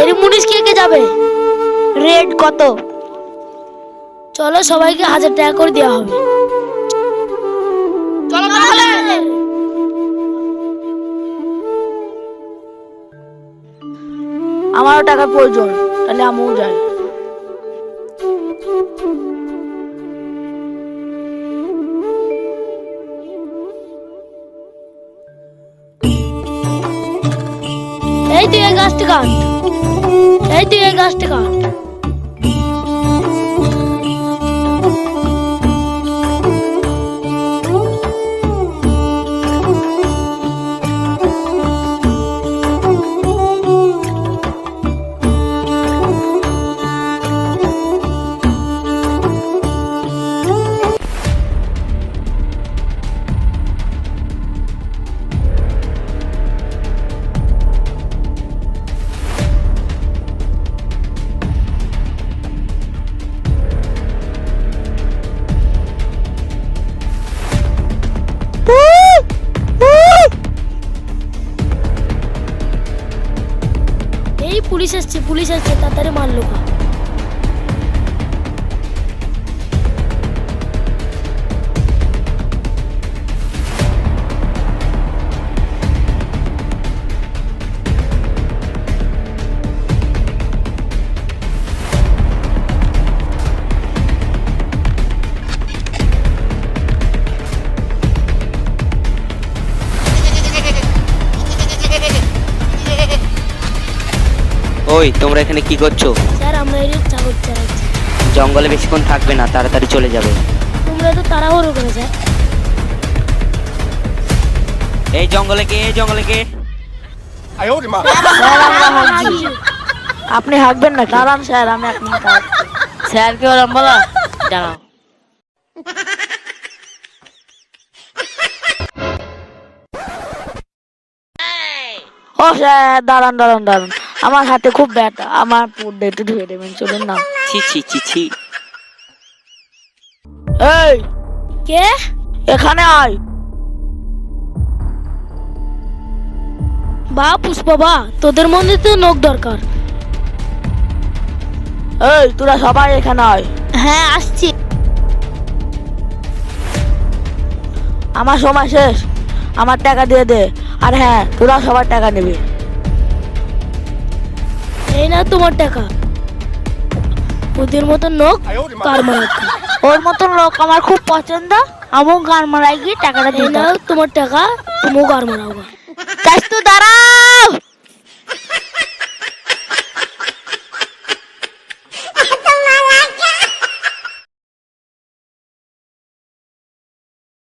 এর মুনিশ কে কে যাবে? রেড কত? চলো সবাইকে হাজার টাকা করে দেওয়া হবে। চলো তাহলে। আমারও টাকার প্রয়োজন তাহলে আমিও যাই। এই তুই এই গাছটা কাট এই তুই এই গাছটা কাট এই পুলিশ আসছে পুলিশ আসছে তাড়াতাড়ি মারলো। ওই তোমরা এখানে কি করছ? স্যার আমরা এই ছাগল চড়াচ্ছি জঙ্গলে বেশিক্ষণ থাকবে না তাড়াতাড়ি চলে যাবে। তোমরা তো তাড়াহুড়ো করে স্যার। এই জঙ্গলে কে এই জঙ্গলে কে? আপনি হাঁকবেন না দাঁড়ান স্যার আমি এক মিনিট স্যার কে ওরম বলা দাঁড়াও ও স্যার দাঁড়ান দাঁড়ান দাঁড়ান। আমার হাতে খুব ব্যথা। আমার পুরটা একটু ধুয়ে দেবেন চলুন না। ছি ছি ছি ছি। এই! কে? এখানে আয়। বা পুষ্পা বা তোদের মধ্যে তো নোক দরকার। এই তোরা সবাই এখানে আয়। হ্যাঁ আসছি। আমার সময় শেষ। আমার টাকা দিয়ে দে। আর হ্যাঁ তোরা সবার টাকা নেবে। না তোমার টাকা ওদের মতন লোক কার মারা ওর মতন লোক আমার খুব পছন্দ। আমার গান মারাই গিয়ে টাকাটা দিয়ে দাও তোমার টাকা তুমিও গান মারাও চাষ তো দাঁড়া।